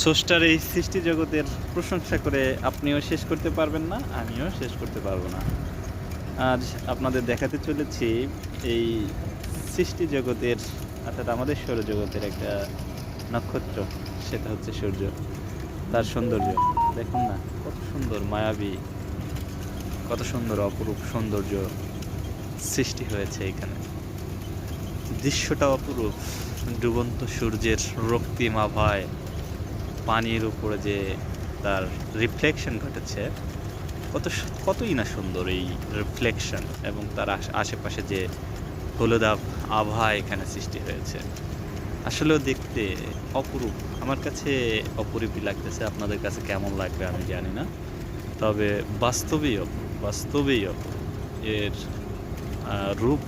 স্রষ্টার এই সৃষ্টি জগতের প্রশংসা করে আপনিও শেষ করতে পারবেন না, আমিও শেষ করতে পারব না। আজ আপনাদের দেখাতে চলেছি এই সৃষ্টি জগতের অর্থাৎ আমাদের সৌরজগতের একটা নক্ষত্র, সেটা হচ্ছে সূর্য, তার সৌন্দর্য। দেখুন না, কত সুন্দর, মায়াবী, কত সুন্দর, অপরূপ সৌন্দর্য সৃষ্টি হয়েছে এখানে। দৃশ্যটা অপরূপ, ডুবন্ত সূর্যের রক্তিম আভায়। পানির উপরে যে তার রিফ্লেকশন ঘটেছে, কত কতই না সুন্দর এই রিফ্লেকশন এবং তার আশেপাশে যে হলুদ আভ- আভা এখানে সৃষ্টি হয়েছে। আসলেও দেখতে অপরূপ। আমার কাছে অপরূপই লাগতেছে। আপনাদের কাছে কেমন লাগবে আমি জানি না। তবে বাস্তবেই অপরূপ বাস্তবেই অপরূপ এর রূপ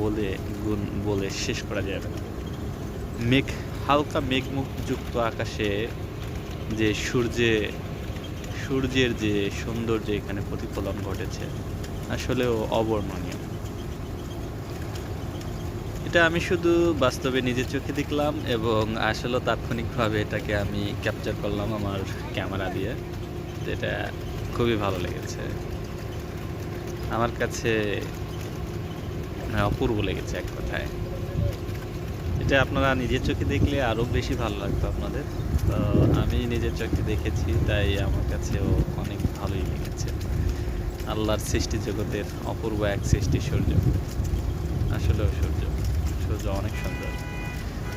বলে গুণ বলে শেষ করা যাবে না। মেঘ, হালকা মেঘমুখযুক্ত আকাশে যে সূর্যে, সূর্যের যে সৌন্দর্য এখানে প্রতিফলন ঘটেছে, আসলেও অবর্ণনীয়। এটা আমি শুধু বাস্তবে নিজের চোখে দেখলাম এবং আসলে তাৎক্ষণিকভাবে এটাকে আমি ক্যাপচার করলাম আমার ক্যামেরা দিয়ে। যেটা খুবই ভালো লেগেছে। আমার কাছে মানে অপূর্ব লেগেছে এক কথায়। এটা আপনারা নিজের চোখে দেখলে আরও বেশি ভালো লাগতো আপনাদের। তো আমি নিজের চোখে দেখেছি, তাই আমার কাছেও অনেক ভালোই লেগেছে। আল্লাহর সৃষ্টি জগতের অপূর্ব এক সৃষ্টি সূর্য। আসলেও সূর্য সূর্য অনেক সুন্দর।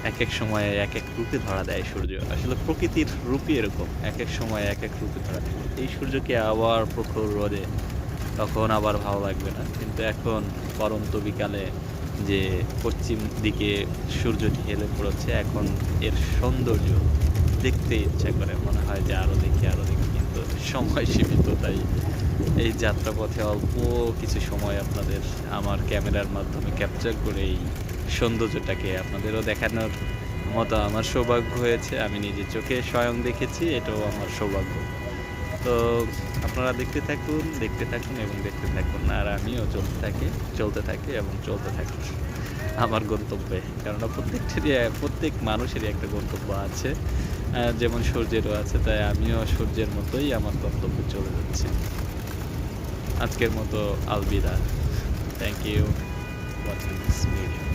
এক এক সময়ে এক এক রূপে ধরা দেয় সূর্য। আসলে প্রকৃতির রূপই এরকম। এক এক সময় এক এক রূপে ধরা দেয়। এই সূর্যকে আবার প্রখর রোদে তখন আবার ভালো লাগবে না। কিন্তু এখন পরন্ত বিকালে যে পশ্চিম দিকে সূর্যটি হেলে পড়েছে, এখন এর সৌন্দর্য দেখতে ইচ্ছা করে। মনে হয় যে আরও দেখি আরও দেখি, কিন্তু সময় সীমিত, তাই এই যাত্রাপথে অল্প কিছু সময় আপনাদের আমার ক্যামেরার মাধ্যমে ক্যাপচার করে এই সৌন্দর্যটাকে আপনাদেরও দেখানোর মতো আমার সৌভাগ্য হয়েছে। আমি নিজের চোখে স্বয়ং দেখেছি, এটাও আমার সৌভাগ্য। তো আপনারা দেখতে থাকুন দেখতে থাকুন এবং দেখতে থাকুন আর আমিও চলতে থাকি চলতে থাকি এবং চলতে থাকি। আমার গন্তব্যে। কেননা প্রত্যেকটিরই, প্রত্যেক মানুষেরই একটা গন্তব্য আছে। যেমন সূর্যেরও আছে, তাই আমিও সূর্যের মতোই আমার গন্তব্যে চলে যাচ্ছি। আজকের মতো Alvida. Thank you watching this video